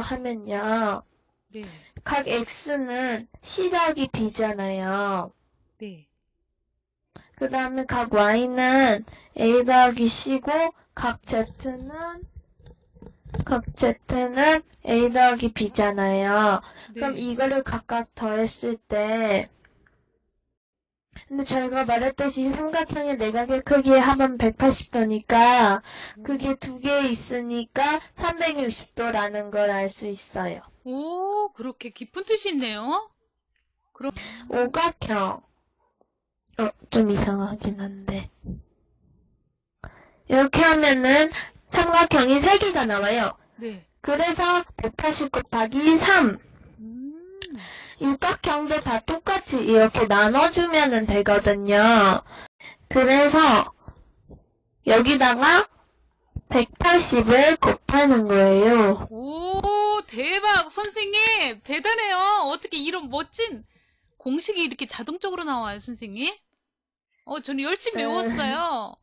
하면요. 네. 각 x는 c 더하기 b잖아요. 네. 그 다음에 각 y는 a 더하기 c고 각 z는 각 z는 a 더하기 b잖아요. 네. 그럼 이거를 각각 더했을 때 근데 저희가 말했듯이 삼각형의 내각의 크기의 합은 180도니까 그게 두 개 있으니까 360도라는 걸 알 수 있어요. 오, 그렇게 깊은 뜻이 있네요. 그럼, 오각형. 어, 좀 이상하긴 한데. 이렇게 하면은 삼각형이 세 개가 나와요. 네. 그래서 180 곱하기 3. 음, 육각형도 다 똑 같이 이렇게 나눠주면 되거든요. 그래서 여기다가 180을 곱하는 거예요. 오, 대박! 선생님! 대단해요! 어떻게 이런 멋진 공식이 이렇게 자동적으로 나와요, 선생님? 어, 저는 열심히 네. 외웠어요.